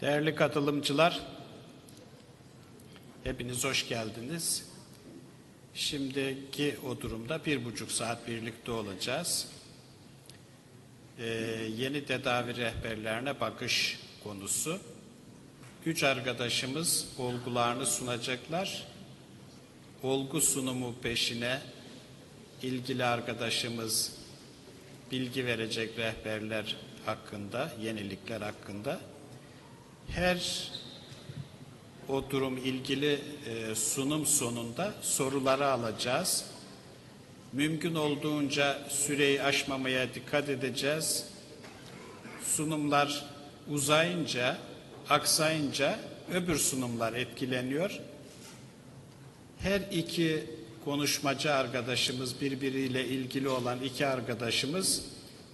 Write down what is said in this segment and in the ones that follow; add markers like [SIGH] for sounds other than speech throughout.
Değerli katılımcılar, hepiniz hoş geldiniz. Şimdiki o durumda bir buçuk saat birlikte olacağız. Ee, yeni tedavi rehberlerine bakış konusu. Üç arkadaşımız olgularını sunacaklar. Olgu sunumu peşine ilgili arkadaşımız bilgi verecek rehberler hakkında, yenilikler hakkında. Her o durum ilgili e, sunum sonunda soruları alacağız. Mümkün olduğunca süreyi aşmamaya dikkat edeceğiz. Sunumlar uzayınca, aksayınca öbür sunumlar etkileniyor. Her iki konuşmacı arkadaşımız birbiriyle ilgili olan iki arkadaşımız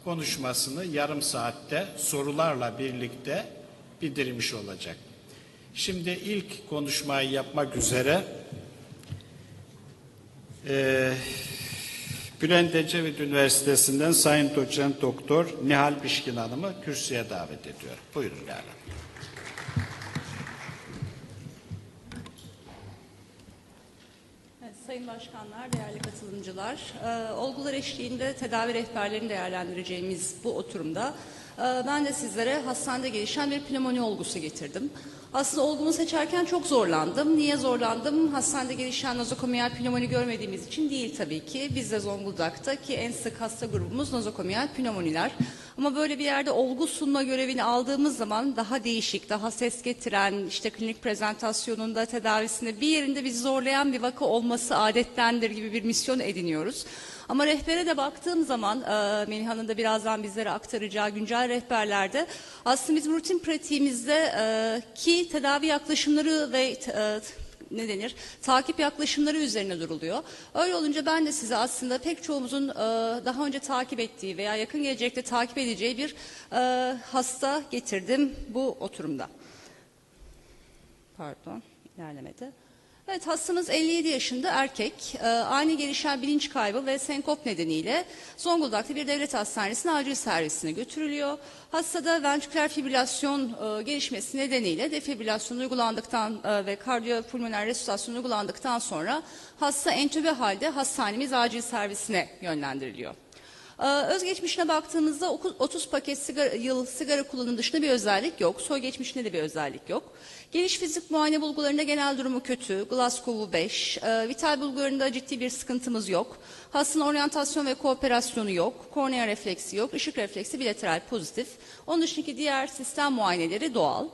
konuşmasını yarım saatte sorularla birlikte bildirmiş olacak. Şimdi ilk konuşmayı yapmak üzere e, Bülent Ecevit Üniversitesi'nden Sayın Doçent Doktor Nihal Pişkin Hanım'ı kürsüye davet ediyor. Buyurun Nihal Hanım. Evet, Sayın Başkanlar, değerli katılımcılar, e, olgular eşliğinde tedavi rehberlerini değerlendireceğimiz bu oturumda e, ben de sizlere hastanede gelişen bir pnömoni olgusu getirdim. Aslında olgumu seçerken çok zorlandım. Niye zorlandım? Hastanede gelişen nozokomiyal pnömoni görmediğimiz için değil tabii ki. Biz de Zonguldak'ta ki en sık hasta grubumuz nozokomiyal pnömoniler. Ama böyle bir yerde olgu sunma görevini aldığımız zaman daha değişik, daha ses getiren, işte klinik prezentasyonunda, tedavisinde bir yerinde bizi zorlayan bir vaka olması adettendir gibi bir misyon ediniyoruz. Ama rehbere de baktığım zaman, e, Meliha'nın da birazdan bizlere aktaracağı güncel rehberlerde aslında bizim rutin pratiğimizde e, ki tedavi yaklaşımları ve e, ne denir takip yaklaşımları üzerine duruluyor. Öyle olunca ben de size aslında pek çoğumuzun e, daha önce takip ettiği veya yakın gelecekte takip edeceği bir e, hasta getirdim bu oturumda. Pardon ilerlemedi. Evet hastamız 57 yaşında erkek. Ee, ani gelişen bilinç kaybı ve senkop nedeniyle Zonguldak'ta bir devlet hastanesine acil servisine götürülüyor. Hastada ventriküler fibrilasyon e, gelişmesi nedeniyle defibrilasyon uygulandıktan e, ve kardiyopulmoner resüsitasyon uygulandıktan sonra hasta entübe halde hastanemiz acil servisine yönlendiriliyor. Ee, Özgeçmişine baktığımızda oku- 30 paket sigara, yıl sigara kullanım dışında bir özellik yok. Soy geçmişinde de bir özellik yok. Geniş fizik muayene bulgularında genel durumu kötü. Glasgow'u 5. Ee, vital bulgularında ciddi bir sıkıntımız yok. Hastanın oryantasyon ve kooperasyonu yok. Kornea refleksi yok. Işık refleksi bilateral pozitif. Onun dışındaki diğer sistem muayeneleri doğal.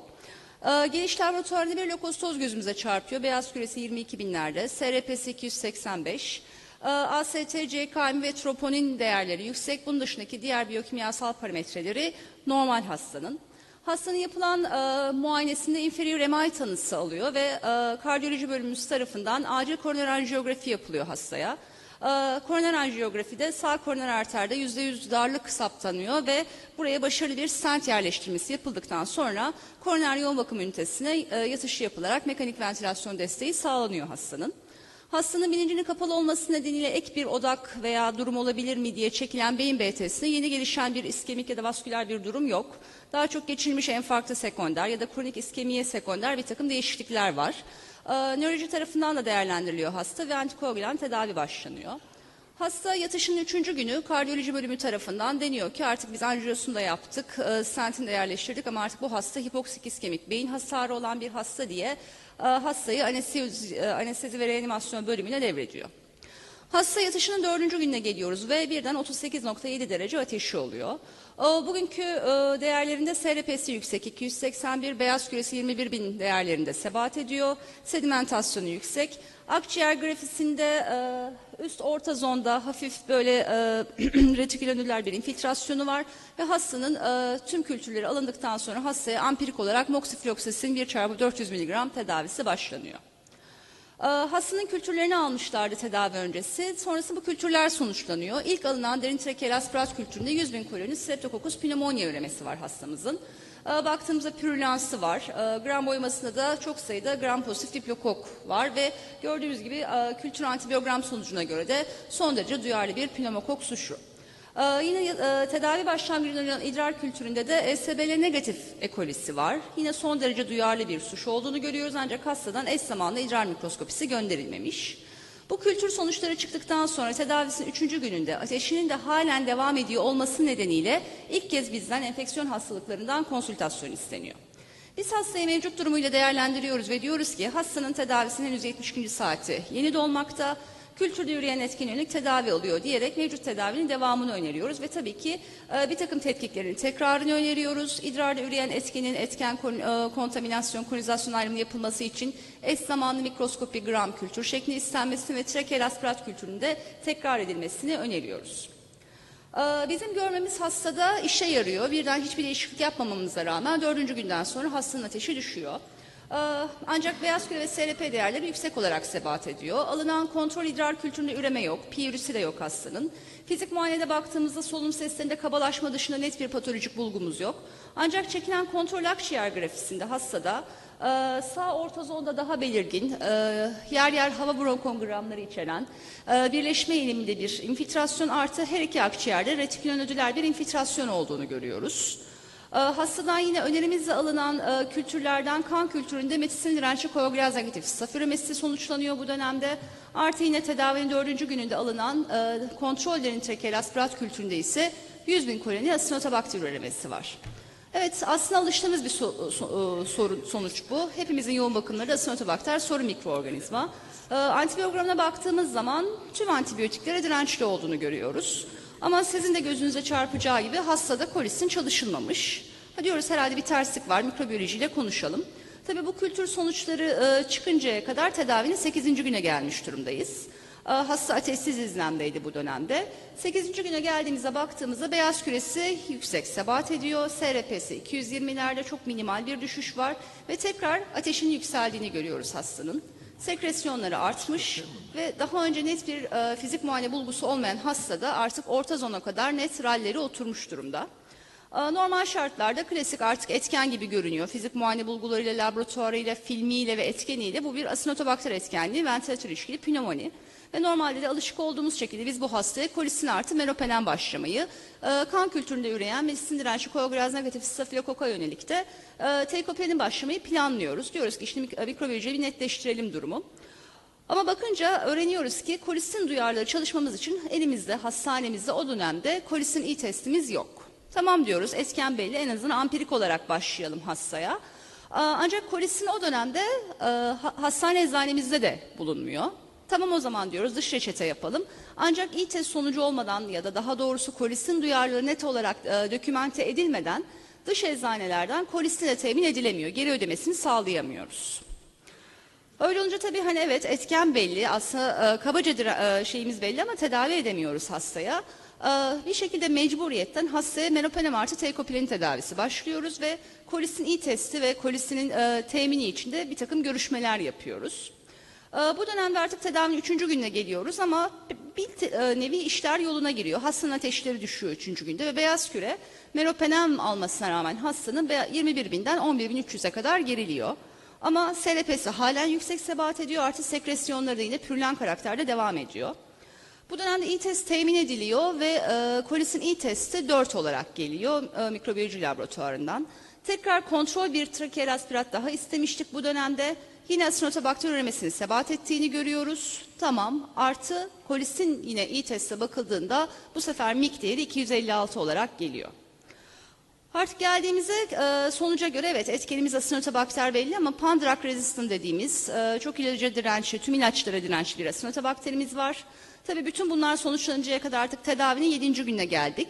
Ee, Geniş laboratuvarda bir lökostoz gözümüze çarpıyor. Beyaz küresi 22 binlerde. SRP'si 285. Ee, AST, CKM ve troponin değerleri yüksek. Bunun dışındaki diğer biyokimyasal parametreleri normal hastanın. Hastanın yapılan e, muayenesinde inferior MI tanısı alıyor ve e, kardiyoloji bölümümüz tarafından acil koroner anjiyografi yapılıyor hastaya. E, koroner anjiyografide sağ koroner arterde %100 darlık saptanıyor ve buraya başarılı bir stent yerleştirmesi yapıldıktan sonra koroner yoğun bakım ünitesine e, yatışı yapılarak mekanik ventilasyon desteği sağlanıyor hastanın. Hastanın bilincinin kapalı olması nedeniyle ek bir odak veya durum olabilir mi diye çekilen beyin BT'sinde yeni gelişen bir iskemik ya da vasküler bir durum yok. Daha çok geçilmiş enfarktı sekonder ya da kronik iskemiye sekonder bir takım değişiklikler var. Ee, nöroloji tarafından da değerlendiriliyor hasta ve antikoagülan tedavi başlanıyor. Hasta yatışının üçüncü günü kardiyoloji bölümü tarafından deniyor ki artık biz anjiyosunu da yaptık, e, stentini de yerleştirdik ama artık bu hasta hipoksik iskemik beyin hasarı olan bir hasta diye e, hastayı anestezi, e, anestezi ve reanimasyon bölümüne devrediyor. Hasta yatışının dördüncü gününe geliyoruz ve birden 38.7 derece ateşi oluyor. E, Bugünkü e, değerlerinde SRP'si yüksek 281, beyaz küresi 21 bin değerlerinde sebat ediyor. Sedimentasyonu yüksek. Akciğer grafisinde e, üst orta zonda hafif böyle e, [CLEARS THROAT] retikülanüler bir infiltrasyonu var ve hastanın tüm kültürleri alındıktan sonra hastaya ampirik olarak moksifloksesin 1 çarpı 400 mg tedavisi başlanıyor. Ee, Hastanın kültürlerini almışlardı tedavi öncesi. Sonrasında bu kültürler sonuçlanıyor. İlk alınan derin trakeal aspirat kültüründe 100 bin koloni Streptococcus pneumonia üremesi var hastamızın. Ee, Baktığımızda pürülansı var. Ee, Gram boyamasında da çok sayıda gram pozitif diplokok var ve gördüğümüz gibi e, kültür antibiyogram sonucuna göre de son derece duyarlı bir pneumokok suçu. Ee, yine e, tedavi başlangıcında olan idrar kültüründe de ESBL negatif ekolisi var. Yine son derece duyarlı bir suç olduğunu görüyoruz ancak hastadan eş zamanlı idrar mikroskopisi gönderilmemiş. Bu kültür sonuçları çıktıktan sonra tedavisinin üçüncü gününde ateşinin de halen devam ediyor olması nedeniyle ilk kez bizden enfeksiyon hastalıklarından konsültasyon isteniyor. Biz hastayı mevcut durumuyla değerlendiriyoruz ve diyoruz ki hastanın tedavisinin henüz 70. saati yeni dolmakta, kültürde yürüyen etkin yönelik tedavi oluyor diyerek mevcut tedavinin devamını öneriyoruz ve tabii ki e, bir takım tetkiklerin tekrarını öneriyoruz. İdrarda üreyen etkinin etken e, kontaminasyon, konizasyon ayrımı yapılması için eş zamanlı mikroskopi gram kültür şekli istenmesini ve trakeal aspirat kültüründe tekrar edilmesini öneriyoruz. Ee, Bizim görmemiz hastada işe yarıyor. Birden hiçbir değişiklik yapmamamıza rağmen dördüncü günden sonra hastanın ateşi düşüyor. Ee, Ancak beyaz küre ve SRP değerleri yüksek olarak sebat ediyor. Alınan kontrol idrar kültüründe üreme yok, piyürüsü de yok hastanın. Fizik muayenede baktığımızda solunum seslerinde kabalaşma dışında net bir patolojik bulgumuz yok. Ancak çekilen kontrol akciğer grafisinde hastada ee, sağ orta zonda daha belirgin, e, yer yer hava bronkogramları içeren e, birleşme eğiliminde bir infiltrasyon artı her iki akciğerde retikülonödüler bir infiltrasyon olduğunu görüyoruz. Ee, Hastadan yine önerimizle alınan e, kültürlerden kan kültüründe metisin dirençli koagulaz negatif staf üremesi sonuçlanıyor bu dönemde. Artı yine tedavinin dördüncü gününde alınan e, kontrol derin trakeal aspirat kültüründe ise 100 bin koloni asinotobakter üremesi var. Evet aslında alıştığımız bir so- so- e, sorun, sonuç bu. Hepimizin yoğun bakımları asinotobakter soru mikroorganizma. Ee, antibiyogramına baktığımız zaman tüm antibiyotiklere dirençli olduğunu görüyoruz. Ama sizin de gözünüze çarpacağı gibi hastada kolisin çalışılmamış. Ha diyoruz herhalde bir terslik var mikrobiyolojiyle konuşalım. Tabii bu kültür sonuçları e, çıkıncaya kadar tedavinin 8. güne gelmiş durumdayız. E, Hasta ateşsiz izlemdeydi bu dönemde. 8. güne geldiğimizde baktığımızda beyaz küresi yüksek sebat ediyor. SRP'si 220'lerde çok minimal bir düşüş var ve tekrar ateşin yükseldiğini görüyoruz hastanın. Sekresyonları artmış ve daha önce net bir e, fizik muayene bulgusu olmayan hastada artık orta zona kadar net ralleri oturmuş durumda. E, Normal şartlarda klasik artık etken gibi görünüyor. Fizik muayene bulgularıyla, laboratuvarıyla, filmiyle ve etkeniyle bu bir asinotobakter etkenliği, ventilatör ilişkili pnömoni. Ve normalde de alışık olduğumuz şekilde biz bu hastaya kolisin artı meropenem başlamayı, e, kan kültüründe üreyen mesisin dirençli koagulaz negatif stafilokoka yönelik de e, teikopenin başlamayı planlıyoruz. Diyoruz ki işte mik- mikrobiyolojiyi bir netleştirelim durumu. Ama bakınca öğreniyoruz ki kolisin duyarları çalışmamız için elimizde, hastanemizde o dönemde kolisin iyi testimiz yok. Tamam diyoruz etken belli en azından ampirik olarak başlayalım hastaya. Ancak kolisin o dönemde e, ha- hastane eczanemizde de bulunmuyor. Tamam o zaman diyoruz dış reçete yapalım. Ancak iyi test sonucu olmadan ya da daha doğrusu kolisin duyarlılığı net olarak e, dokümente edilmeden dış eczanelerden kolisin de temin edilemiyor. Geri ödemesini sağlayamıyoruz. Öyle olunca tabii hani evet etken belli aslında e, kabaca e, şeyimiz belli ama tedavi edemiyoruz hastaya. E, bir şekilde mecburiyetten hastaya meropenem artı teikopilin tedavisi başlıyoruz ve kolisin iyi testi ve kolisinin e, temini için de bir takım görüşmeler yapıyoruz. E, bu dönemde artık tedavinin üçüncü gününe geliyoruz ama bir e, nevi işler yoluna giriyor. Hastanın ateşleri düşüyor üçüncü günde ve beyaz küre meropenem almasına rağmen hastanın be- 21 binden 11.300'e kadar geriliyor. Ama SRP'si halen yüksek sebat ediyor artı sekresyonları da yine pürlen karakterde devam ediyor. Bu dönemde iyi-test temin ediliyor ve e, kolisin iyi-testi 4 olarak geliyor e, mikrobiyoloji laboratuvarından. Tekrar kontrol bir trakeal aspirat daha istemiştik bu dönemde. Yine asinotobakter üremesini sebat ettiğini görüyoruz. Tamam artı kolisin yine iyi-teste bakıldığında bu sefer mik değeri 256 olarak geliyor. Artık geldiğimizde e, sonuca göre evet etkenimiz asinotobakter belli ama pandrak resistant dediğimiz e, çok ilaca dirençli, tüm ilaçlara dirençli bir asinotobakterimiz var. Tabii bütün bunlar sonuçlanıncaya kadar artık tedavinin 7. gününe geldik.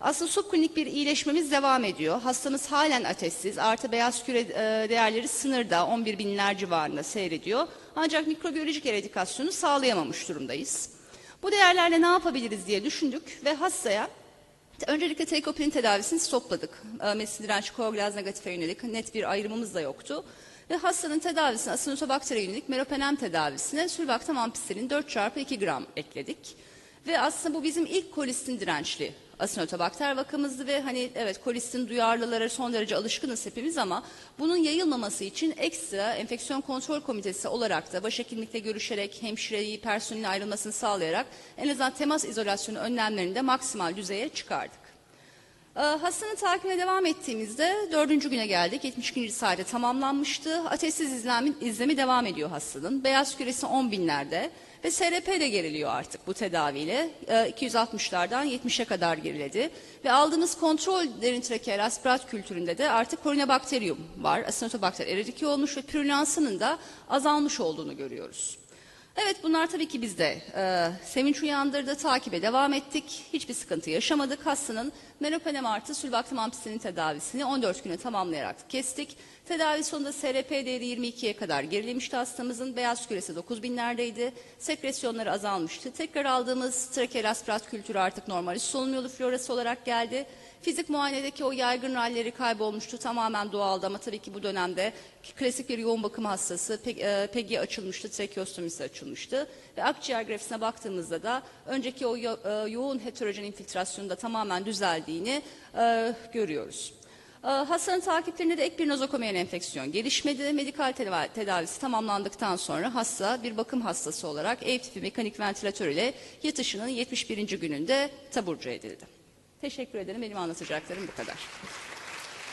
Aslında subklinik bir iyileşmemiz devam ediyor. Hastamız halen ateşsiz, artı beyaz küre e, değerleri sınırda 11 binler civarında seyrediyor. Ancak mikrobiyolojik eradikasyonu sağlayamamış durumdayız. Bu değerlerle ne yapabiliriz diye düşündük ve hastaya Öncelikle teikopilin tedavisini stopladık. E, Mesil direnç koagulaz negatife yönelik net bir ayrımımız da yoktu. Ve hastanın tedavisine asinotobaktere yönelik meropenem tedavisine sülbaktam ampisirin 4 çarpı 2 gram ekledik. Ve aslında bu bizim ilk kolistin dirençli asinotobakter vakamızdı ve hani evet kolistin duyarlılara son derece alışkınız hepimiz ama bunun yayılmaması için ekstra enfeksiyon kontrol komitesi olarak da başhekimlikle görüşerek hemşireyi personelin ayrılmasını sağlayarak en azından temas izolasyonu önlemlerini de maksimal düzeye çıkardık. Ee, Hastanın takibine devam ettiğimizde dördüncü güne geldik. 72. saate tamamlanmıştı. Ateşsiz izlemi, izlemi devam ediyor hastanın. Beyaz küresi 10 binlerde ve SRP de geriliyor artık bu tedaviyle. Ee, 260'lardan 70'e kadar geriledi. Ve aldığımız kontrol derin trakeal aspirat kültüründe de artık Corynebacterium var. Acinetobacter eradike olmuş ve pürülansının da azalmış olduğunu görüyoruz. Evet bunlar tabii ki bizde e, sevinç uyandırdı, takibe devam ettik. Hiçbir sıkıntı yaşamadık. Hastanın meropenem artı sülbaktam ampsinin tedavisini 14 güne tamamlayarak kestik. Tedavi sonunda SRP değeri 22'ye kadar gerilemişti hastamızın. Beyaz küresi 9 binlerdeydi. Sekresyonları azalmıştı. Tekrar aldığımız trakeal aspirat kültürü artık normal solunum yolu florası olarak geldi. Fizik muayenedeki o yaygın ralleri kaybolmuştu. Tamamen doğaldı ama tabii ki bu dönemde klasik bir yoğun bakım hastası pe- PEGI açılmıştı, trakeostomisi açılmıştı. Ve akciğer grafisine baktığımızda da önceki o e, yoğun heterojen infiltrasyonun da tamamen düzeldiğini e, görüyoruz. E, Hastanın takiplerinde de ek bir nozokomiyen enfeksiyon gelişmedi. Medikal tedavisi tamamlandıktan sonra hasta bir bakım hastası olarak ev tipi mekanik ventilatör ile yatışının 71. gününde taburcu edildi. Teşekkür ederim. Benim anlatacaklarım bu kadar.